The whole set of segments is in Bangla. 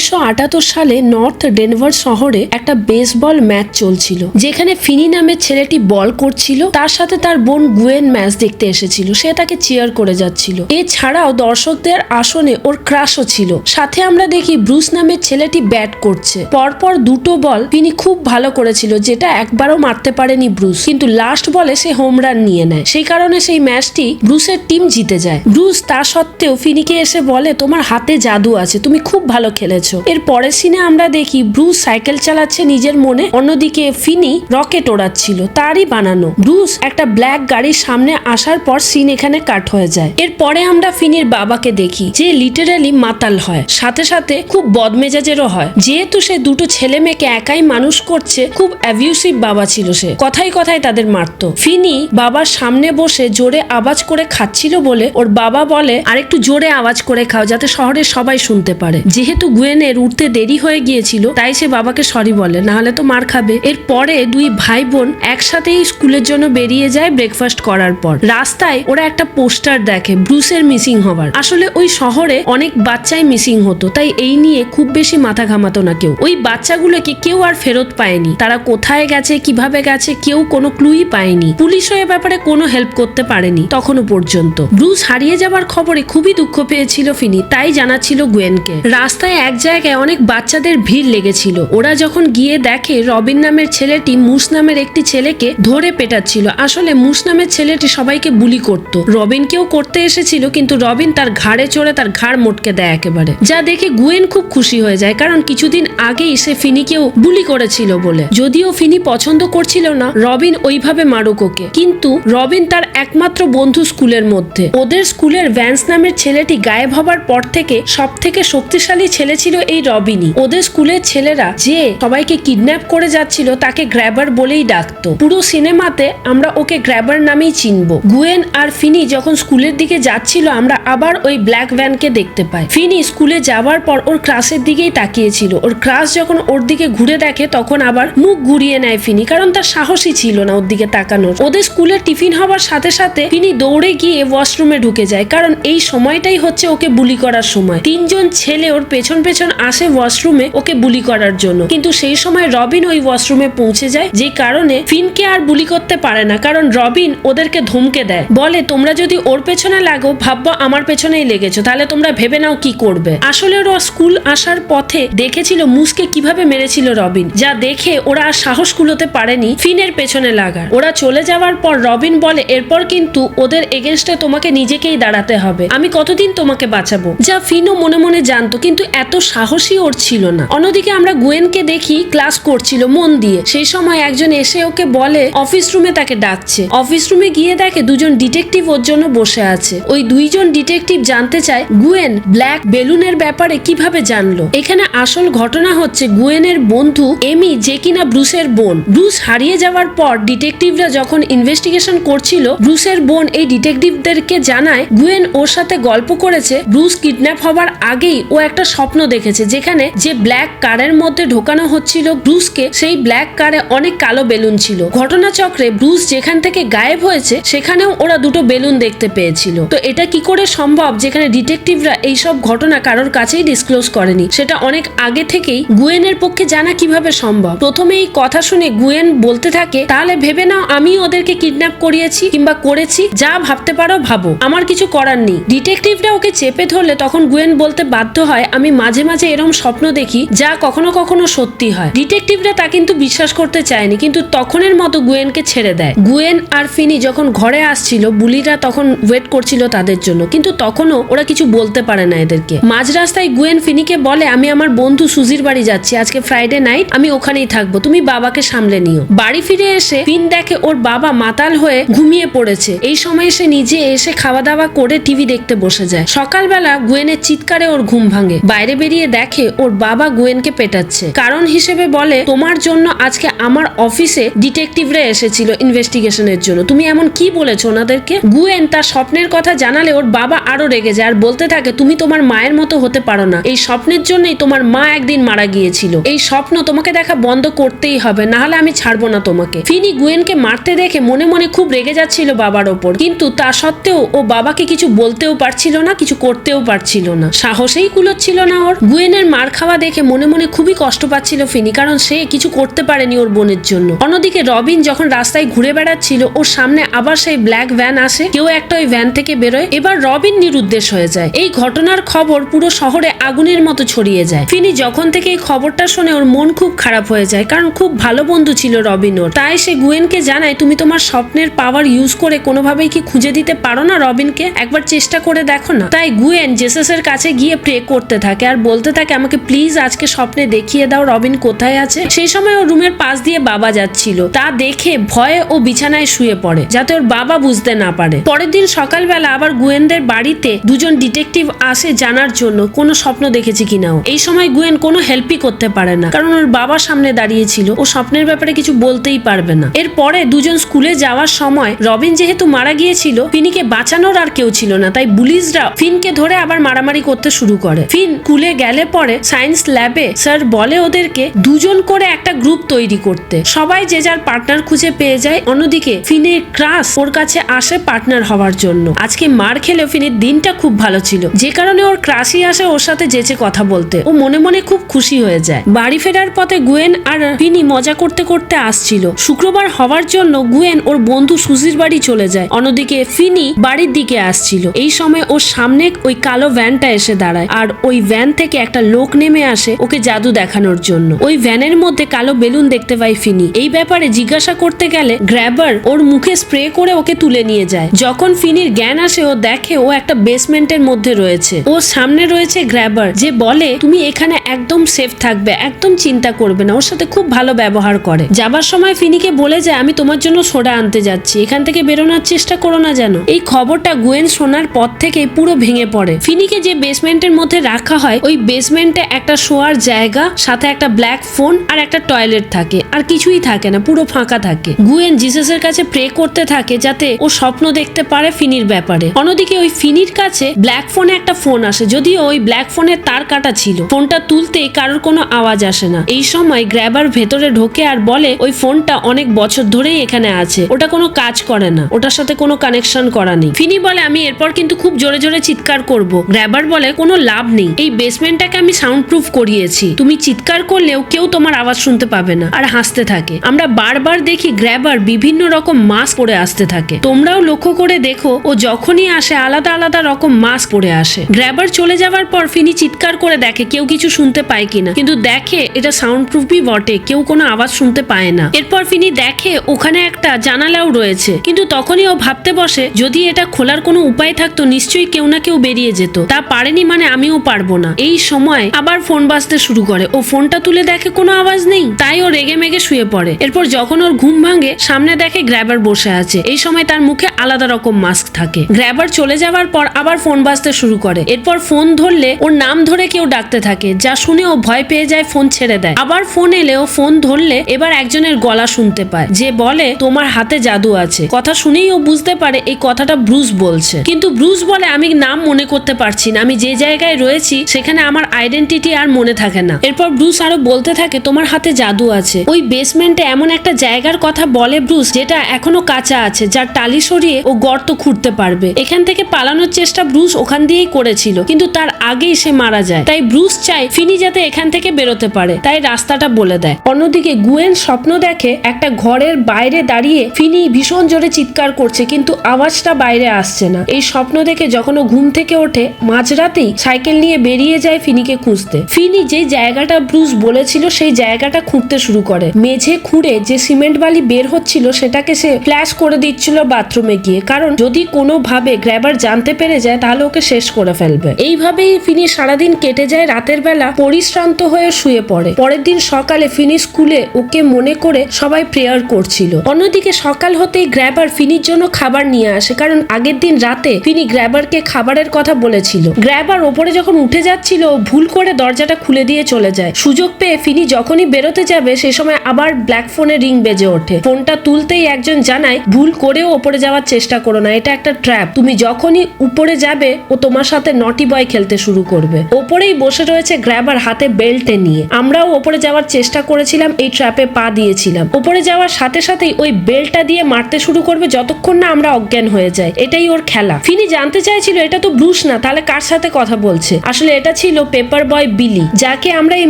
উনিশশো সালে নর্থ ডেনভার শহরে একটা বেসবল ম্যাচ চলছিল, যেখানে ফিনি নামের ছেলেটি বল করছিল, তার সাথে তার বোন গুয়েন ম্যাচ দেখতে এসেছিল, সে তাকে চিয়ার করে যাচ্ছিল। এছাড়াও দর্শকদের আসনে ওর ক্রাশও ছিল। সাথে আমরা দেখি ব্রুস নামের ছেলেটি ব্যাট করছে। পরপর দুটো বল ফিনি খুব ভালো করেছিল, যেটা একবারও মারতে পারেনি ব্রুস। কিন্তু লাস্ট বলে সে হোম রান নিয়ে নেয়। সেই কারণে সেই ম্যাচটি ব্রুসের টিম জিতে যায়। ব্রুস তা সত্ত্বেও ফিনিকে এসে বলে, তোমার হাতে জাদু আছে, তুমি খুব ভালো খেলেছো। এর পরের সিনে আমরা দেখি ব্রুস সাইকেল চালাচ্ছে নিজের মনে। অন্যদিকে ফিনি রকেট ওড়াচ্ছিল, তারই বানানো। ব্রুস একটা ব্ল্যাক গাড়ির সামনে আসার পর সিন এখানে কাট হয়ে যায়। এরপরে আমরা ফিনির বাবাকে দেখি, যে লিটারালি মাতাল হয়। সাথে সাথে খুব বদমেজাজেরও হয়। যেহেতু সে দুটো ছেলে মেয়েকে একাই মানুষ করছে, খুব অ্যাবিউসিভ বাবা ছিল সে। কথায় কথায় তাদের মারতো। ফিনি বাবার সামনে বসে জোরে আওয়াজ করে খাচ্ছিল বলে ওর বাবা বলে, আরেকটু জোরে আওয়াজ করে খাও, যাতে শহরের সবাই শুনতে পারে। যেহেতু গুয়েনের উঠতে দেরি হয়ে গিয়েছিল, তাই সে বাবাকে সরি বলে। না হলে তো মার খাবে। এরপরে দুই ভাই বোন একসাথেই স্কুলের জন্য বেরিয়ে যায় ব্রেকফাস্ট করার পর। রাস্তায় ওরা একটা পোস্টার দেখে ব্রুসের মিসিং হবার। আসলে ওই শহরে অনেক বাচ্চাই মিসিং হতো, তাই এই নিয়ে খুব বেশি মাথা ঘামাতো না কেউ। ওই বাচ্চাগুলোকে কেউ আর ফেরত পায়নি। তারা কোথায় গেছে, কীভাবে গেছে, কেউ কোনো ক্লুই পায়নি। পুলিশও এ ব্যাপারে কোনো হেল্প করতে পারেনি, তখনও পর্যন্ত। ব্রুস হারিয়ে যাবার খবরে খুবই দুঃখ পেয়েছিল ফিনি, তাই জানাচ্ছিল গুয়েনকে রাস্তায় এক জায়গায় অনেক বাচ্চাদের ভিড় লেগেছিল। ওরা যখন গিয়ে দেখে, রবিন নামের ছেলেটি মুস নামের একটি ছেলেকে ধরে পেটাচ্ছিল। আসলে মুস নামের ছেলেটি সবাইকে বুলি করত। রবিনকেও করতে এসেছিল, কিন্তু রবিন তার ঘাড়ে চড়ে তার ঘাড় মোটকে দেয় একেবারে। যা দেখে গুয়েন খুব খুশি হয়ে যায়, কারণ কিছুদিন আগেই সে ফিনিকেও বুলি করেছিল বলে। যদিও ফিনি পছন্দ করছিল না, রবিন ওইভাবে মারুক ওকে। কিন্তু রবিন তার একমাত্র বন্ধু স্কুলের মধ্যে। ওদের স্কুলের ভ্যান্স নামের ছেলেটি গায়েব হবার পর থেকে সব থেকে শক্তিশালী ছেলে ছিল এই রবিনই ওদের স্কুলের ছেলেরা যে সবাইকে কিডন্যাপ করে যাচ্ছিল তাকে গ্র্যাবার বলেই ডাকতো। পুরো সিনেমাতে আমরা ওকে গ্র্যাবার নামেই চিনবো। গুয়েন আর ফিনি যখন স্কুলের দিকে যাচ্ছিল, আমরা আবার ওই ব্ল্যাক ভ্যানকে দেখতে পাই। ফিনি স্কুলে যাওয়ার পর ওর ক্লাসের দিকেই তাকিয়েছিল। ওর ক্লাস যখন ওর দিকে ঘুরে দেখে, তখন আবার মুখ ঘুরিয়ে নেয় ফিনি, কারণ তার সাহসই ছিল না ওর দিকে তাকানোর। ওদের স্কুলে টিফিন হবার সাথে সাথে ফিনি দৌড়ে গিয়ে ওয়াশরুমে ঢুকে যায়, কারণ এই সময়টাই হচ্ছে ওকে বুলি করার সময়। তিনজন ছেলে ওর পেছন পেছন আসে ওয়াশরুমে ওকে বুলি করার জন্য। কিন্তু সেই সময় রবিন ওই ওয়াশরুমে পৌঁছে যায় যে কারণে ফিনকে আর বুলি করতে পারে না। কারণ রবিন ওদেরকে ধমকে দেয়। বলে, তোমরা যদি ওর পেছনে লাগো, ভাববো আমার পেছনেই লেগেছো। তাহলে তোমরা ভেবে নাও কি করবে। আসলে ওরা স্কুল আসার পথে দেখেছিল মুসকে কীভাবে মেরেছিল রবিন। যা দেখে ওরা আর সাহস কুলোতে পারেনি ফিনের পেছনে লাগার। ওরা চলে যাওয়ার পর রবিন বলে, এরপর কিন্তু ওদের এগেনস্টে তোমাকে নিজেকেই দাঁড়াতে হবে। আমি কতদিন তোমাকে বাঁচাবো? যা ফিনও মনে মনে জানতো, কিন্তু এত সাহসী ওর ছিল না। অন্যদিকে আমরা গুয়েনকে দেখি ক্লাস করছিল মন দিয়ে। সেই সময় একজন এসে ওকে বলে অফিস রুমে তাকে ডাকছে। অফিস রুমে গিয়ে দেখে দুজন ডিটেকটিভ ওর জন্য বসে আছে। ওই দুইজন ডিটেকটিভ জানতে চায়, গুয়েন, ব্ল্যাক বেলুনের ব্যাপারে কীভাবে জানলো? এখানে আসল ঘটনা হচ্ছে গুয়েনের বন্ধু এমি, যে কিনা ব্রুসের বোন। ব্রুস হারিয়ে যাওয়ার পর ডিটেকটিভরা যখন ইনভেস্টিগেশন করছিল, ব্রুসের বোন এই ডিটেকটিভদেরকে জানায়, গুয়েন ওর সাথে গল্প করেছে, ব্রুস কিডন্যাপ হবার আগেই ও একটা স্বপ্ন দেখেছে যেখানে যে ব্ল্যাক কারের মধ্যে ঢোকানো হচ্ছিল ব্রুসকে, সেই ব্ল্যাক কারে অনেক কালো বেলুন ছিল। ঘটনাচক্রে ব্রুস যেখান থেকে গায়েব হয়েছে, সেখানেও ওরা দুটো বেলুন দেখতে পেয়েছিল। তো এটা কি করে সম্ভব যেখানে ডিটেকটিভরা এইসব ঘটনা কারোর কাছেই ডিসক্লোজ করেনি? সেটা অনেক আগে থেকেই গুয়েনের পক্ষে জানা কীভাবে সম্ভব? প্রথমে এই কথা শুনে গুয়েন বলতে থাকে, তাহলে ভেবে নাও আমি ওদেরকে কিডন্যাপ করিয়েছি কিংবা করেছি, যা ভাবতে পারো ভাবো। আমার কিছু করার নেই। ডিটেকটিভরা ওকে চেপে ধরলে, তখন গুয়েন বলতে বাধ্য হয়, আমি মাঝে মাঝে এরম স্বপ্ন দেখি যা কখনো কখনো সত্যি হয়। ডিটেকটিভরা তা কিন্তু বিশ্বাস করতে চায়নি, কিন্তু তখনের মতো গুয়েনকে ছেড়ে দেয়। গুয়েন আর ফিনি যখন ঘরে আসছিল, বুলিরা তখন ওয়েট করছিল তাদের জন্য, কিন্তু তখনও ওরা কিছু বলতে পারে না এদেরকে। মাঝ রাস্তায় গুয়েন ফিনিকে বলে, আমি আমার বন্ধু সুজির বাড়ি যাচ্ছি, আজকে ফ্রাইডে নাইট, আমি ওখানেই থাকব, তুমি বাবাকে সামলে নিও। বাড়ি ফিরে এসে ফিন দেখে ওর বাবা মাতাল হয়ে ঘুমিয়ে পড়েছে। এই সময় সে নিজে এসে খাওয়া দাওয়া করে টিভি দেখতে বসে যায়। সকালবেলা গুয়েনের চিৎকারে ওর ঘুম ভাঙে। বাইরে বেরিয়ে দেখে ওর বাবা গুয়েনকে পেটাচ্ছে। কারণ হিসেবে বলে, তোমার জন্য আজকে আমার অফিসে ডিটেকটিভরা এসেছিল ইনভেস্টিগেশনের জন্য। তুমি এমন কি বলেছ ওনাদেরকে? গুয়েন তার স্বপ্নের কথা জানালে ওর বাবা আরও রেগে যায় আর বলতে থাকে, তুমি তোমার মায়ের মতো হতে পারো না। এই স্বপ্নের জন্যই তোমার মা একদিন মারা গিয়েছিল। এই স্বপ্ন তোমাকে দেখা বন্ধ করতেই হবে না হলে আমি ছাড়বো না তোমাকে। ফিনি গুয়েনকে মারতে দেখে মনে মনে খুব রেগে যাচ্ছিল বাবার ওপর। কিন্তু তা সত্ত্বেও ও বাবাকে কিছু বলতেও পারছিল না, কিছু করতেও পারছিল না। সাহসেই কুলোচ্ছিল না ওর। গুয়েনের মার খাওয়া দেখে মনে মনে খুবই কষ্ট পাচ্ছিল ফিনি, কারণ সে কিছু করতে পারেনি ওর বোনের জন্য। অন্যদিকে রবিন যখন রাস্তায় ঘুরে বেড়াচ্ছিল, ওর সামনে আবার সেই ব্ল্যাক ভ্যান আসে, কেউ একটা ওই ভ্যান থেকে বেরোয়, এবার রবিন নিরুদ্দেশ হয়ে যায়। এই ঘটনার খবর পুরো শহরে আগুনের মতো ছড়িয়ে যায়। ফিনি যখন থেকে এই খবরটা শুনে, ওর মন খুব খারাপ হয়ে যায়, কারণ খুব ভালো বন্ধু ছিল রবিন ওর। তাই সে গুয়েনকে জানায়, তুমি তোমার স্বপ্নের পাওয়ার ইউজ করে কোনোভাবেই কি খুঁজে দিতে পারো না রবিনকে? একবার চেষ্টা করে দেখো না। তাই গুয়েন জেসেসের কাছে গিয়ে প্রে করতে থাকে, আর বলতে থাকে, আমাকে প্লিজ আজকে স্বপ্নে দেখিয়ে দাও রবিন কোথায় আছে। সেই সময় ওর রুমের পাশ দিয়ে বাবা যাচ্ছিল। তা দেখে ভয়ে ও বিছানায় শুয়ে পড়ে, যাতে ওর বাবা বুঝতে না পারে। পরের দিন সকালবেলা আবার গুয়েনদের বাড়িতে দুজন ডিটেকটিভ আসে জানার জন্য, কোনো স্বপ্ন দেখেছে কিনা ও? এই সময় গুয়েন কোনো হেল্পই করতে পারে না, কারণ ওর বাবা সামনে দাঁড়িয়েছিল। ও স্বপ্নের ব্যাপারে কিছু বলতেই পারবে না। এরপরে দুজন স্কুলে যাওয়ার সময় রবিন যেহেতু মারা গিয়েছিল, ফিনিকে বাঁচানোর আর কেউ ছিল না, তাই পুলিশরা ফিনকে ধরে আবার মারামারি করতে শুরু করে। ফিন স্কুলে গেলে পরে সায়েন্স ল্যাবে স্যার বলে ওদেরকে দুজন করে একটা গ্রুপ তৈরি করতে। সবাই যে যার পার্টনার খুঁজে পেয়ে যায়, অন্যদিকে ফিনের ক্রাস ওর কাছে আসে পার্টনার হওয়ার জন্য। আজকে মার খেলেও ফিনের দিনটা খুব ভালো ছিল। যে কারণে ওর ক্রাসই আসে ওর সাথে যেচে কথা বলতে। ও মনে মনে খুব খুশি হয়ে যায়। বাড়ি ফেরার পথে গুয়েন আর ফিনি মজা করতে করতে আসছিল। শুক্রবার হওয়ার জন্য গুয়েন ওর বন্ধু সুজির বাড়ি চলে যায়। অন্যদিকে ফিনি বাড়ির দিকে আসছিল। এই সময় ওর সামনে ওই কালো ভ্যানটা এসে দাঁড়ায়। আর ওই ভ্যান থেকে একটা লোক নেমে আসে ওকে জাদু দেখানোর জন্য। ওই ভ্যানের মধ্যে কালো বেলুন দেখতে পাই ফিনি। এই ব্যাপারে জিজ্ঞাসা করতে গেলে গ্র্যাবার ওর মুখে স্প্রে করে ওকে তুলে নিয়ে যায়। যখন ফিনির জ্ঞান আসে, ও দেখে ও একটা বেসমেন্টের মধ্যে রয়েছে। ও সামনে রয়েছে গ্র্যাবার, যে বলে, তুমি এখানে একদম সেফ থাকবে, একদম চিন্তা করবে না, ওর সাথে খুব ভালো ব্যবহার করে। যাবার সময় ফিনিকে বলে যায়, আমি তোমার জন্য সোডা আনতে যাচ্ছি, এখান থেকে বেরোনোর চেষ্টা করো না যেন। এই খবরটা গুয়েন শোনার পর থেকে পুরো ভেঙে পড়ে। ফিনিকে যে বেসমেন্টের মধ্যে রাখা হয়, ওই বেসমেন্টে একটা শোয়ার জায়গা, সাথে একটা ব্ল্যাক ফোন আর একটা টয়লেট থাকে। আর কিছুই থাকে না, পুরো ফাঁকা থাকে। গুয়েন জিসাসের কাছে প্রে করতে থাকে যাতে ও স্বপ্ন দেখতে পারে ফিনির ব্যাপারে। অন্যদিকে ওই ফিনির কাছে ব্ল্যাক ফোনে একটা ফোন আসে, যদিও ওই ব্ল্যাক ফোনের তার কাটা ছিল। ফোনটা তুলতে কারোর কোনো আওয়াজ আসে না। এই সময় গ্র্যাবার ভেতরে ঢোকে আর বলে, ওই ফোনটা অনেক বছর ধরেই এখানে আছে। ওটা কোনো কাজ করে না। ওটার সাথে কোনো কানেকশন করা নেই। ফিনি বলে, আমি এরপর কিন্তু খুব জোরে জোরে চিৎকার করব। গ্র্যাবার বলে, কোনো লাভ নেই। এই বেসমেন্টটাকে আমি সাউন্ড প্রুফ করিয়েছি। তুমি চিৎকার করলেও কেউ তোমার আওয়াজ শুনতে পাবে না আর হাসতে থাকে। আমরা বারবার দেখি গ্র্যাবার বিভিন্ন রকম মাস্ক পরে আসতে থাকে। তোমরাও লক্ষ্য করে দেখো, ও যখনই আসে, আলাদা আলাদা রকম মাস্ক পরে আসে। গ্র্যাবার চলে যাওয়ার পর ফিনি চিৎকার করে দেখে কেউ কিছু শুনতে পায় কিনা। কিন্তু দেখে এটা সাউন্ড প্রুফই বটে, কেউ কোনো আওয়াজ শুনতে পায় না। এরপর ফিনি দেখে ওখানে একটা জানালাও রয়েছে। কিন্তু তখনই ও ভাবতে বসে, যদি এটা খোলার কোনো উপায় থাকতো, নিশ্চয়ই কেউ না কেউ বেরিয়ে যেত। তা পারেনি মানে আমিও পারব না। এই সময় আবার ফোন বাজতে শুরু করে। ও ফোনটা তুলে দেখে কোনো আওয়াজ নেই। তাই ও রেগে মেগে শুয়ে পড়ে। এরপর যখন ওর ঘুম ভাঙে, সামনে দেখে গ্র্যাবার বসে আছে। এই সময় তার মুখে আলাদা রকম মাস্ক থাকে। গ্র্যাবার চলে যাওয়ার পর আবার ফোন বাজতে শুরু করে। এরপর ফোন ধরলে ওর নাম ধরে কেউ ডাকতে থাকে, যা শুনে ও ভয় পেয়ে যায়, ফোন ছেড়ে দেয়। আবার ফোন এলে ও ফোন ধরলে এবার একজনের গলা শুনতে পায়, যে বলে, তোমার হাতে জাদু আছে। কথা শুনেই ও বুঝতে পারে এই কথাটা ব্রুস বলছে। কিন্তু ব্রুস বলে, আমি নাম মনে করতে পারছি না। আমি যে জায়গায় রয়েছি, সেখানে আমার আইডেন্টিটি আর মনে থাকে না। এরপর ব্রুস আরও বলতে থাকে, তোমার হাতে জাদু আছে। ওই বেসমেন্টে এমন একটা জায়গার কথা বলে ব্রুস, যেটা এখনও কাঁচা আছে, যার টালি সরিয়ে ও গর্ত খুঁড়তে পারবে। এখান থেকে পালানোর চেষ্টা ব্রুস ওখান দিয়েই করেছিল, কিন্তু তার আগেই সে মারা যায়। তাই ব্রুস চায় ফিনি যাতে এখান থেকে বেরোতে পারে, তাই রাস্তাটা বলে দেয়। অন্যদিকে গুয়েন স্বপ্ন দেখে একটা ঘরের বাইরে দাঁড়িয়ে ফিনি ভীষণ জোরে চিৎকার করছে, কিন্তু আওয়াজটা বাইরে আসছে না। এই স্বপ্ন দেখে যখন ও ঘুম থেকে ওঠে, মাঝরাতেই সাইকেল নিয়ে বেরিয়ে যায় ফিনিকে খুঁজতে। ফিনি যে জায়গাটা ব্রুস বলেছিল, সেই জায়গাটা খুঁড়তে শুরু করে। মেঝে খুঁড়ে যে সিমেন্ট বালি বের হচ্ছিল, সেটাকে সে ফ্ল্যাশ করে দিচ্ছিল বাথরুমে গিয়ে। কারণ যদি কোনোভাবে গ্র্যাবার জানতে পেরে যায়, তাহলে ওকে শেষ করে ফেলবে। এইভাবেই ফিনি সারাদিন কেটে যায়, রাতের বেলা পরিশ্রান্ত হয়ে শুয়ে পড়ে। পরের দিন সকালে ফিনি স্কুলে ওকে মনে করে সবাই প্রেয়ার করছিল। অন্যদিকে সকাল হতেই গ্র্যাবার ফিনির জন্য খাবার নিয়ে আসে। কারণ আগের দিন রাতে ফিনি গ্র্যাবারকে খাবারের কথা বলেছিল। গ্র্যাবার ওপরে যখন উঠে যাচ্ছিল ও ভুল করে দরজাটা খুলে দিয়ে চলে যায়। সুযোগ পেয়ে ফিনি যখনই বেরোতে যাবে, সে সময় আবার ব্ল্যাক ফোনে রিং বেজে ওঠে। ফোনটা তুলতেই একজন জানায়, ভুল করেও ওপরে যাওয়ার চেষ্টা করো না, এটা একটা ট্র্যাপ। তুমি যখনই উপরে যাবে, ও তোমার সাথে নটি বয় খেলতে শুরু করবে। ওপরেই বসে রয়েছে গ্র্যাবার হাতে বেল্টে নিয়ে। আমরাও ওপরে যাওয়ার চেষ্টা করেছিলাম, এই ট্র্যাপে পা দিয়েছিলাম। ওপরে যাওয়ার সাথে সাথেই ওই বেল্টটা দিয়ে মারতে শুরু করবে যতক্ষণ না আমরা অজ্ঞান হয়ে যাই। এটাই ওর খেলা। ফিনি জানতে চাইছিল, এটা তো ব্রুস না, তাহলে কার সাথে কথা বলছে? আসলে এটা ছিল ছিল পেপার বয় বিলি যাকে আমরা এই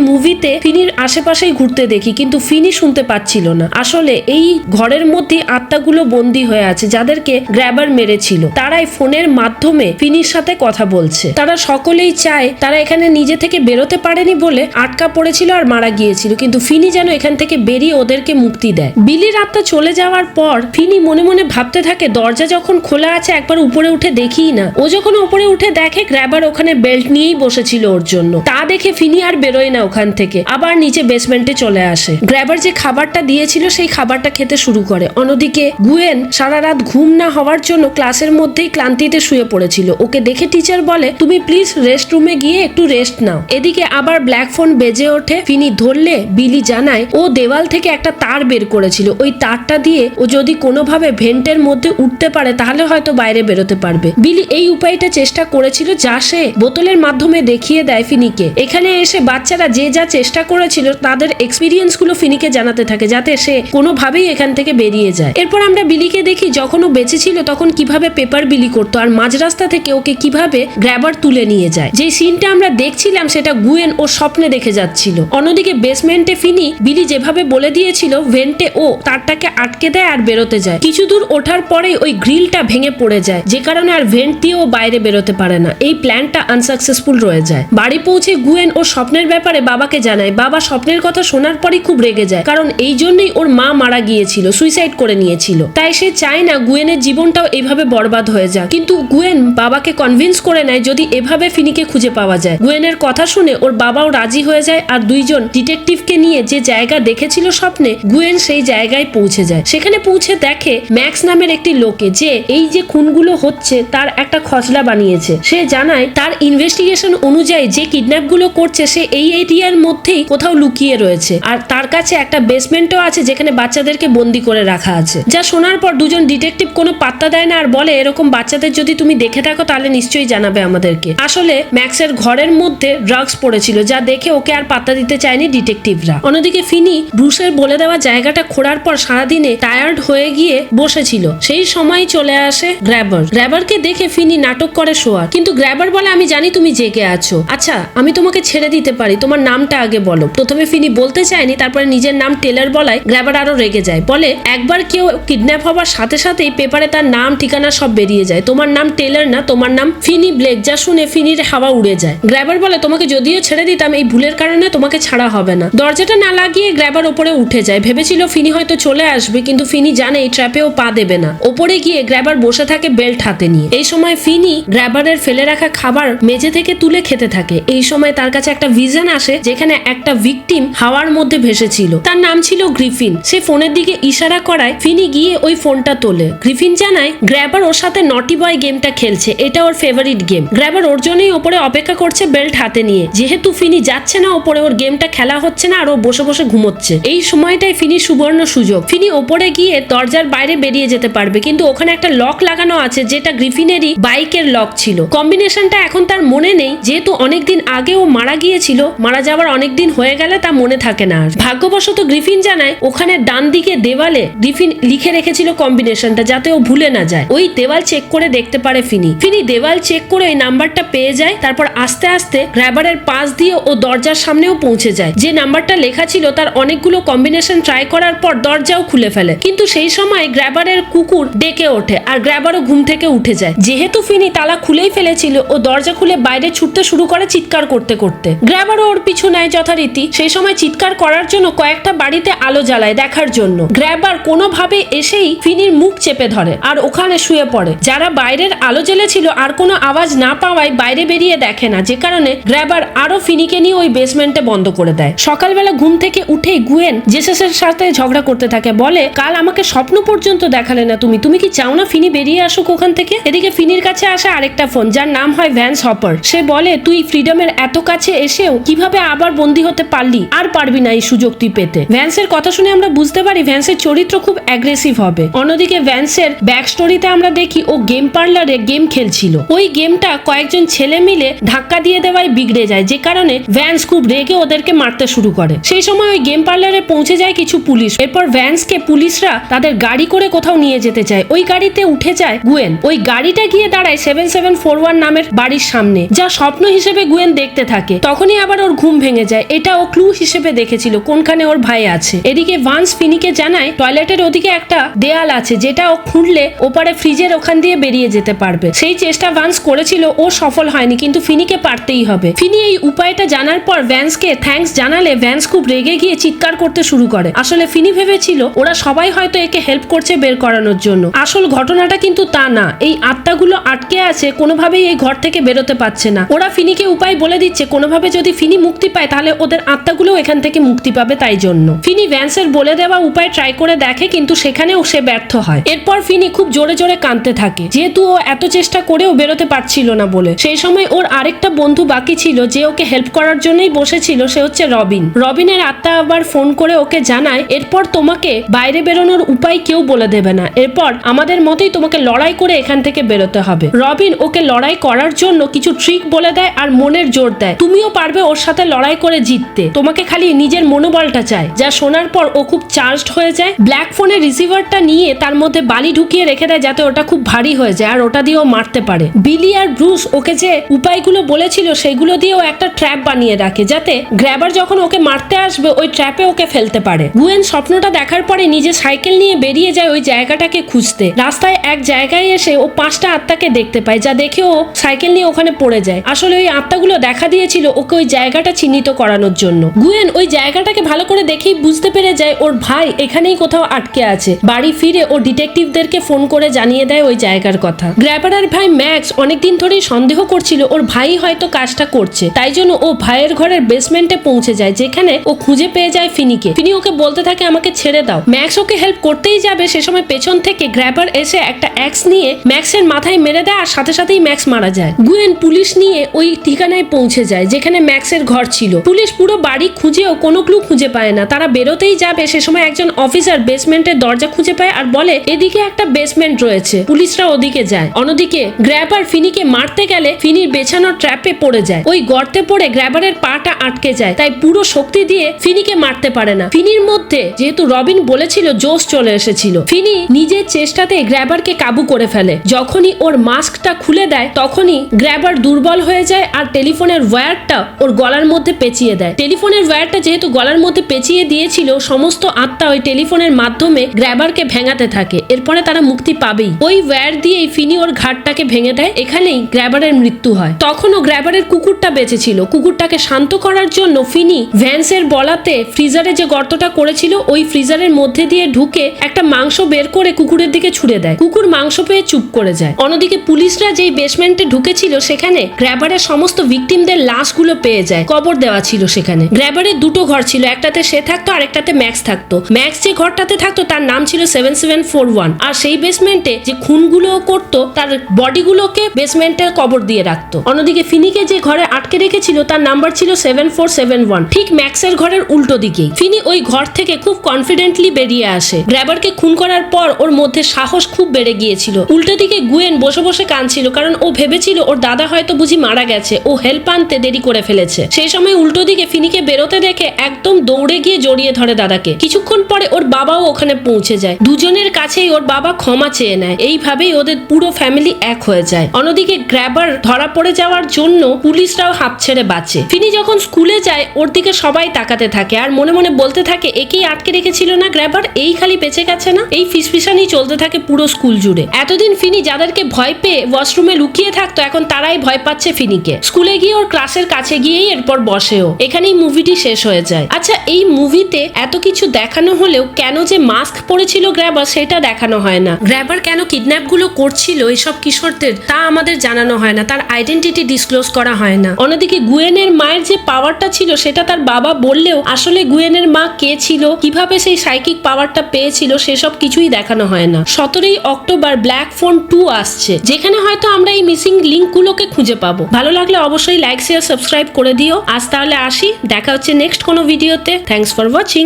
মুভিতে ফিনির আশেপাশেই ঘুরতে দেখি, কিন্তু ফিনি শুনতে পাচ্ছিল না। আসলে এই ঘরের মধ্যে আত্মাগুলো বন্দী হয়ে আছে, যাদেরকে গ্র্যাবার মেরেছিল। তারাই ফোনের মাধ্যমে ফিনির সাথে কথা বলছে। তারা সকলেই চায় তারা এখানে নিজে থেকে বেরোতে পারেনি বলে আটকা পড়েছিল আর মারা গিয়েছিল, কিন্তু ফিনি যেন এখান থেকে বেরিয়ে ওদেরকে মুক্তি দেয়। বিলির আত্মা চলে যাওয়ার পর ফিনি মনে মনে ভাবতে থাকে, দরজা যখন খোলা আছে একবার উপরে উঠে দেখিই না। ও যখন উপরে উঠে দেখে গ্র্যাবার ওখানে বেল্ট নিয়েই বসেছিল। ওর জন্য। তা দেখে ফিনি আর বেরোয় না ওখান থেকে। আবার নিচে বেসমেন্টে চলে আসে। গ্র্যাবার যে খাবারটা দিয়েছিল সেই খাবারটা খেতে শুরু করে। অন্যদিকে গুয়েন সারা রাত ঘুম না হওয়ার জন্য ক্লাসের মধ্যেই ক্লান্তিতে শুয়ে পড়েছিল। ওকে দেখে টিচার বলে, তুমি প্লিজ রেস্ট রুমে গিয়ে একটু রেস্ট নাও। এদিকে আবার ব্ল্যাক ফোন বেজে ওঠে। ফিনি ধরলে বিলি জানায়, ও দেওয়াল থেকে একটা তার বের করেছিল। ওই তারটা দিয়ে ও যদি কোনোভাবে ভেন্টের মধ্যে উঠতে পারে, তাহলে হয়তো বাইরে বেরোতে পারবে। বিলি এই উপায়টা চেষ্টা করেছিল, যা সে বোতলের মাধ্যমে দেখিয়ে দেয় ফিনিকে। এখানে এসে বাচ্চারা যে যা চেষ্টা করেছিল, তাদের এক্সপিরিয়েন্সগুলো ফিনিকে জানাতে থাকে, যাতে সে কোনোভাবেই এখান থেকে বেরিয়ে যায়। এরপর আমরা বিলিকে দেখি, যখন ও বেঁচে ছিল, তখন কীভাবে পেপার বিলি করতো, আর মাঝ রাস্তা থেকে ওকে কীভাবে গ্র্যাবার তুলে নিয়ে যায়। যে সিনটা আমরা দেখছিলাম, সেটা গুয়েন ও স্বপ্নে দেখে যাচ্ছিল। অন্যদিকে বেসমেন্টে ফিনি, বিলি যেভাবে বলে দিয়েছিল ভেন্টে ও তারটাকে আটকে দেয় আর বেরোতে যায়। কিছু দূর ওঠার পরেই ওই গ্রিলটা ভেঙে পড়ে যায়, যে কারণে আর ভেন্ট দিয়েও বাইরে বেরোতে পারে না। এই প্ল্যানটা আনসাকসেসফুল রয়ে যায়। বাড়ি পৌঁছে গুয়েন ও স্বপ্নের ব্যাপারে বাবাকে জানায়। বাবা স্বপ্নের কথা শোনার পরই খুব রেগে যায়, কারণ এই জন্যই ওর মা মারা গিয়েছিল, সুইসাইড করে নিয়েছিল। তাই সে চায় না গুয়েনের জীবনটাও এভাবে বরবাদ হয়ে যাক। কিন্তু গুয়েন বাবাকে কনভিন্স করে নেয় যদি এভাবে ফিনিকে খুঁজে পাওয়া যায়। গুয়েনের কথা শুনে ওর বাবাও রাজি হয়ে যায় আর দুইজন ডিটেকটিভকে নিয়ে যে জায়গা দেখেছিল স্বপ্নে, গুয়েন সেই জায়গায় পৌঁছে যায়। সেখানে পৌঁছে দেখে ম্যাক্স নামের একটি লোকে যে এই যে খুনগুলো হচ্ছে তার একটা খসড়া বানিয়েছে। সে জানায় তার ইনভেস্টিগেশন অনুযায়ী যে কিডন্যাপগুলো করছে সে এই এরিয়ার মধ্যেই কোথাও লুকিয়ে রয়েছে। আর তার কাছে একটা বেসমেন্টও আছে যেখানে বাচ্চাদেরকে বন্দি করে রাখা আছে। যা শোনার পর দুজন ডিটেকটিভ কোনো পাত্তা দেয় না আর বলে, এরকম বাচ্চাদের যদি তুমি দেখে থাকো তাহলে নিশ্চয়ই জানাবে আমাদেরকে। আসলে ম্যাক্সের ঘরের মধ্যে ড্রাগস পড়েছিল, যা দেখে ওকে আর পাত্তা দিতে চায়নি ডিটেকটিভরা। অন্যদিকে ফিনি ব্রুসের বলে দেওয়া জায়গাটা খোঁড়ার পর সারাদিনে টায়ার্ড হয়ে গিয়ে বসেছিল। সেই সময় চলে আসে গ্র্যাবার। গ্র্যাবারকে দেখে ফিনি নাটক করে শোয়ার। কিন্তু গ্র্যাবার বলে, আমি জানি তুমি জেগে আছো। আচ্ছা আমি তোমাকে ছেড়ে দিতে পারি। তোমার নামটা আগে বলো। প্রথমে ফিনি বলতে চায়নি, তারপরে নিজের নাম টেলার বলায় গ্র্যাবার আরও রেগে যায়। বলে, একবার কেউ কিডন্যাপ হবার সাথে সাথেই পেপারে তার নাম, ঠিকানা সব বেরিয়ে যায়। তোমার নাম টেলার না, তোমার নাম ফিনি ব্লেক। যা শুনে ফিনির হাওয়া উড়ে যায়। গ্র্যাবার বলে, তোমাকে যদিও ছেড়ে দিতাম, এই ভুলের কারণে তোমাকে ছাড়া হবে না। দরজাটা না লাগিয়ে গ্র্যাবার ওপরে উঠে যায়। ভেবেছিল ফিনি হয়তো চলে আসবে, কিন্তু ফিনি জানে এই ট্র্যাপেও পা দেবে না। ওপরে গিয়ে গ্র্যাবার বসে থাকে বেল্ট হাতে নিয়ে। এই সময় ফিনি গ্র্যাবারের ফেলে রাখা খাবার মেঝে থেকে তুলে খেতে থাকে। এই সময় তার কাছে একটা ভিজন আসে, যেখানে একটা ভিকটিম হাওয়ার মধ্যে ভেসেছিল। তার নাম ছিল গ্রিফিন। সে ফোনের দিকে ইশারা করায় ফিনি গিয়ে ওই ফোনটা তোলে। গ্রিফিন জানায় গ্র্যাবার ওর সাথে নটি বয় গেমটা খেলছে। এটা ওর ফেভারিট গেম গ্র্যাবার ওর জন্যই ওপরে অপেক্ষা করছে বেল্ট হাতে নিয়ে। যেহেতু ফিনি যাচ্ছে না ওপরে, ওর গেমটা খেলা হচ্ছে না আর ও বসে বসে ঘুমোচ্ছে। এই সময়টাই ফিনি সুবর্ণ সুযোগ। ফিনি ওপরে গিয়ে দরজার বাইরে বেরিয়ে যেতে পারবে, কিন্তু ওখানে একটা লক লাগানো আছে, যেটা গ্রিফিনেরই বাইকের লক ছিল। কম্বিনেশনটা এখন তার মনে নেই, যেহেতু অনেকদিন আগে ও মারা গিয়েছিল, মারা যাওয়ার অনেকদিন হয়ে গেলে তা মনে থাকে না আর। ভাগ্যবশত গ্রিফিন জানায়, ওখানে ডান দিকে দেওয়ালে গ্রিফিন লিখে রেখেছিল কম্বিনেশনটা যাতে ও ভুলে না যায়। ওই দেওয়াল চেক করে দেখতে পারে ফিনি। ফিনি দেওয়াল চেক করে ওই নাম্বারটা পেয়ে যায়, তারপর আস্তে আস্তে গ্র্যাবারের পাশ দিয়ে ও দরজার সামনেও পৌঁছে যায়। যে নাম্বারটা লেখা ছিল তার অনেকগুলো কম্বিনেশন ট্রাই করার পর দরজাও খুলে ফেলে। কিন্তু সেই সময় গ্র্যাবারের কুকুর ডেকে ওঠে আর গ্র্যাবারও ঘুম থেকে উঠে যায়। যেহেতু ফিনি তালা খুলেই ফেলেছিল, ও দরজা খুলে বাইরে ছুটতে শুরু করে চিৎকার করতে করতে। গ্র্যাবারও ওর পিছু নেয় যথারীতি। সেই সময় চিৎকার করার জন্য কয়েকটা বাড়িতে আলো জ্বালায় দেখার জন্য। গ্র্যাবার কোনোভাবে এসেই ফিনির মুখ চেপে ধরে আর ওখানে শুয়ে পড়ে। যারা বাইরের আলো জ্বেলেছিল আর কোনো আওয়াজ না পাওয়ায় বাইরে বেরিয়ে দেখে না। যে কারণে গ্র্যাবার আরও ফিনিকে নিয়ে ওই বেসমেন্টে বন্ধ করে দেয়। সকালবেলা ঘুম থেকে উঠেই গুয়েন জেসেসের সাথে ঝগড়া করতে থাকে। বলে, কাল আমাকে স্বপ্ন পর্যন্ত দেখালে না তুমি। তুমি কি চাও না ফিনি বেরিয়ে আসুক ওখান থেকে? এদিকে ফিনির কাছে আসে আরেকটা ফোন, যার নাম হয় ভ্যান্স হপার। সে বলে, তুই ফ্রিডমের এত কাছে এসেও কীভাবে আবার বন্দী হতে পারলি? আর পারবি না এই সুযোগ তুই পেতে। ভ্যান্সের কথা শুনে আমরা বুঝতে পারি ভ্যান্সের চরিত্র খুব অ্যাগ্রেসিভ হবে। অন্যদিকে ভ্যান্সের ব্যাক স্টোরিতে আমরা দেখি ও গেম পার্লারে গেম খেলছিল। ওই গেমটা কয়েকজন ছেলে মিলে ধাক্কা দিয়ে দেওয়ায় বিগড়ে যায়, যে কারণে ভ্যান্স খুব রেগে ওদেরকে মারতে শুরু করে। সেই সময় ওই গেম পার্লারে পৌঁছে যায় কিছু পুলিশ। এরপর ভ্যান্সকে পুলিশরা তাদের গাড়ি করে কোথাও নিয়ে যেতে চায়। ওই গাড়িতে উঠে যায় গুয়েন। ওই গাড়িটা গিয়ে দাঁড়ায় সেভেন সেভেন ফোর ওয়ান নামের বাড়ির সামনে, যা স্বপ্ন হিসেবে হিসেবে গুয়েন দেখতে থাকে। তখনই আবার ওর ঘুম ভেঙে যায়। এটা ও ক্লু হিসেবে দেখেছিল কোনখানে ওর ভাই আছে। এদিকে ভান্স ফিনিকে জানায়, টয়লেটের ওদিকে একটা দেয়াল আছে, যেটা ও খুঁড়লে ওপারে ফ্রিজের ওখান দিয়ে বেরিয়ে যেতে পারবে। সেই চেষ্টা ভান্স করেছিল, ও সফল হয়নি, কিন্তু ফিনিকে পারতেই হবে। ফিনি এই উপায়টা জানার পর ভ্যান্সকে থ্যাঙ্কস জানালে ভ্যান্স খুব রেগে গিয়ে চিৎকার করতে শুরু করে। আসলে ফিনি ভেবেছিল, ওরা সবাই হয়তো একে হেল্প করছে বের করানোর জন্য। আসল ঘটনাটা কিন্তু তা না। এই আত্মাগুলো আটকে আছে, কোনোভাবেই এই ঘর থেকে বেরোতে পারছে না। ওরা ফিনিকে উপায় বলে দিচ্ছে, কোনোভাবে যদি ফিনি মুক্তি পায়, তাহলে ওদের আত্মাগুলো এখান থেকে মুক্তি পাবে তাই জন্য। ফিনি ভ্যান্সের বলে দেওয়া উপায় ট্রাই করে দেখে, কিন্তু সেখানেও সে ব্যর্থ হয়। এরপর ফিনি খুব জোরে জোরে কাঁদতে থাকে। যেহেতু ও এত চেষ্টা করেও বেরোতে পারছিল না বলে। সেই সময় ওর আরেকটা বন্ধু বাকি ছিল, যে ওকে হেল্প করার জন্যই বসেছিল, সে হচ্ছে রবিন। রবিনের আত্মা আবার ফোন করে ওকে জানায়, এরপর তোমাকে বাইরে বেরোনোর উপায় কেউ বলে দেবে না। এরপর আমাদের মতেই তোমাকে লড়াই করে এখান থেকে বেরোতে হবে। রবিন ওকে লড়াই করার জন্য কিছু ট্রিক বলে দেয় আর মনের জোর দেয়। তুমিও পারবে ওর সাথে লড়াই করে জিততে। তোমাকে খালি নিজের মনোবলটা চাই। যা শোনার পর ও খুব চার্জড হয়ে যায়। ব্ল্যাক ফোনের রিসিভারটা নিয়ে তার মধ্যে বালি ঢুকিয়ে রেখে দেয় যাতে ওটা খুব ভারী হয়ে যায় আর ওটা দিয়েও মারতে পারে। বিলি আর ব্রুস ওকে যে উপায়গুলো বলেছিল সেগুলো দিয়েও একটা ট্র্যাপ বানিয়ে রাখে যাতে গ্র্যাবার যখন ওকে মারতে আসবে ওই ট্র্যাপে ওকে ফেলতে পারে। গুয়েন স্বপ্নটা দেখার পরে নিজে সাইকেল নিয়ে বেরিয়ে যায় ওই জায়গাটাকে খুঁজতে। রাস্তায় এক জায়গায় এসে ও পাঁচটা আত্মাকে দেখতে পায়, যা দেখে ও সাইকেল নিয়ে ওখানে পড়ে যায়। আসলে ওই আত্মাগুলো দেখা দিয়েছিল ওকে ওই জায়গাটা চিহ্নিত করানোর জন্য। গুয়েন ওই জায়গাটাকে ভালো করে দেখেই বুঝতে পেরে যায় ওর ভাই এখানেই কোথাও আটকে আছে। বাড়ি ফিরে ও ডিটেকটিভদেরকে ফোন করে জানিয়ে দেয় ওই জায়গার কথা। গ্র্যাবারের ভাই ম্যাক্স অনেকদিন ধরেই সন্দেহ করছিল ওর ভাই হয়তো কাজটা করছে। তাই জন্য ও ভাইয়ের ঘরের বেসমেন্টে পৌঁছে যায়, যেখানে ও খুঁজে পেয়ে যায় ফিনিকে। ফিনি ওকে বলতে থাকে, আমাকে ছেড়ে দাও। ম্যাক্স ওকে হেল্প করতেই যাবে সে সময় পেছন থেকে গ্র্যাবার এসে একটা অ্যাক্স নিয়ে ম্যাক্সের মাথায় মেরে দেয় আর সাথে সাথেই ম্যাক্স মারা যায়। গুয়েন পুলিশ নিয়ে ওই ঠিকানায় পৌঁছে যায়, যেখানে ম্যাক্সের ঘর ছিল। পুলিশ পুরো বাড়ি খুঁজেও কোনো ক্লু খুঁজে পায় না। তারা বেরোতেই যাবে, সে সময় একজন অফিসার বেসমেন্টের দরজা খুঁজে পায় আর বলে, এদিকে একটা বেসমেন্ট রয়েছে। পুলিশরা ওদিকে যায়। অন্যদিকে গ্র্যাবার ফিনিকে মারতে গেলে ফিনির বেছানোর ট্র্যাপে পড়ে যায়। ওই গর্তে পড়ে গ্র্যাবারের পাটা আটকে যায়। তাই পুরো শক্তি দিয়ে ফিনিকে মারতে পারে না। ফিনির মধ্যে যেহেতু রবিন বলেছিল, জোশ চলে এসেছিল। ফিনি নিজের চেষ্টাতে গ্র্যাবারকে কাবু করে ফেলে। যখনই ওর মাস্কটা খুলে দেয়, তখনই গ্র্যাবার দুর্বল হয়ে যায় আর টেলিফোনের ওয়্যারটা ওর গলার মধ্যে পেঁচিয়ে দেয়। টেলিফোনের ওয়্যারটা যেহেতু গলার মধ্যে পেঁচিয়ে দিয়েছিল, সমস্ত আত্মা ওই টেলিফোনের মাধ্যমে গ্র্যাবারকে ভেঙাতে থাকে। এরপরে তারা মুক্তি পাবেই। ওই ওয়্যার দিয়েই ফিনি ওর ঘাটটাকে ভেঙে দেয়। এখানেই গ্র্যাবারের মৃত্যু হয়। তখনও গ্র্যাবারের কুকুরটা বেঁচে ছিল কুকুরটাকে শান্ত করার জন্য ফিনি ভ্যান্সের বলাতে ফ্রিজারে যে গর্তটা করেছিল, ওই ফ্রিজারের মধ্যে দিয়ে ঢুকে একটা মাংস বের করে কুকুরের দিকে ছুড়ে দেয়। কুকুর মাংস পেয়ে চুপ করে যায়। অন্যদিকে পুলিশরা যেই বেসমেন্টে ঢুকেছিল, সেখানে গ্র্যাবারের সমস্ত ভিকটিমদের লাশগুলো পেয়ে যায়। কবর দেওয়া ছিল সেখানে। গ্র্যাবারের দুটো ঘর ছিল, একটাতে সে থাকতো আরেকটাতে ম্যাক্স থাকতো। ম্যাক্স যে ঘরটাতে থাকতো তার নাম ছিল সেভেন সেভেন ফোর ওয়ান। আর সেই বেসমেন্টে যে খুনগুলো করতো, তার বডিগুলোকে বেসমেন্টে কবর দিয়ে রাখতো। অন্যদিকে ফিনিকে যে ঘরে আটকে রেখেছিল, তার নাম্বার ছিল সেভেন ফোর সেভেন ওয়ান। ঠিক ম্যাক্সের ঘরের উল্টো দিকেই। ফিনি ওই ঘর থেকে খুব কনফিডেন্টলি বেরিয়ে আসে। গ্র্যাবারকে খুন করার পর ওর মধ্যে সাহস খুব বেড়ে গিয়েছিল। উল্টো দিকে গুয়েন বসে বসে কাঁদছিল, কারণ ও ভেবেছিল ওর দাদা হয়তো বুঝি মারা গেছে। ও হেল্প আনতে দেরি করে ফেলেছে। সেই সময় উল্টো দিকে ফিনিকে বেরোতে দেখে একদম দৌড়ে গিয়ে জড়িয়ে ধরে দাদাকে। কিছুক্ষণ পরে ওর বাবাও ওখানে পৌঁছে যায়। দুজনের কাছেই ওর বাবা ক্ষমা চেয়ে নেয়। এইভাবেই ওদের পুরো ফ্যামিলি এক হয়ে যায়। অন্যদিকে গ্র্যাবার ধরা পড়ে যাওয়ার জন্য পুলিশরাও হাত ছেড়ে বাঁচে। ফিনি যখন স্কুলে যায়, ওর দিকে সবাই তাকাতে থাকে আর মনে মনে বলতে থাকে, একেই আটকে রেখেছিল না গ্র্যাবার এই খালি বেঁচে গেছে না? এই ফিসফিসানি চলতে থাকে পুরো স্কুল জুড়ে। এতদিন ফিনি যাদেরকে ভয় পেয়ে ওয়াশরুমে লুকিয়ে থাকতো, এখন তারাই ভয় পাচ্ছে ফিনিকে। স্কুলে গিয়ে ওর ক্লাসের কাছে গিয়েই এরপর বসেও এখানেই মুভিটি শেষ হয়ে যায়। আচ্ছা এই মুভিতে এত কিছু দেখানো হলেও কেন যে মাস্ক পরেছিল গ্র্যাবার সেটা দেখানো হয় না। গ্র্যাবার কেন কিডন্যাপগুলো করছিল এসব কিশোরদের, তা আমাদের জানানো হয় না। তার আইডেন্টিটি ডিসক্লোজ করা হয় না। অন্যদিকে গুয়েনের মায়ের যে পাওয়ারটা ছিল, সেটা তার বাবা বললেও আসলে গুয়েনের মা কে ছিল, কীভাবে সেই সাইকিক পাওয়ারটা পেয়েছিল, সেসব কিছুই দেখানো হয় না। সতেরোই অক্টোবর ব্ল্যাক ফোন টু আসছে, যেখানে হয়তো আমরা এই মিসিং লিঙ্কগুলোকে খুঁজে পাবো। ভালো লাগলে অবশ্যই লাইক শেয়ার সাবস্ক্রাইব করে দিও। আজ তাহলে আসি, দেখা হচ্ছে নেক্সট কোনো ভিডিওতে থ্যাংকস ফর ওয়াচিং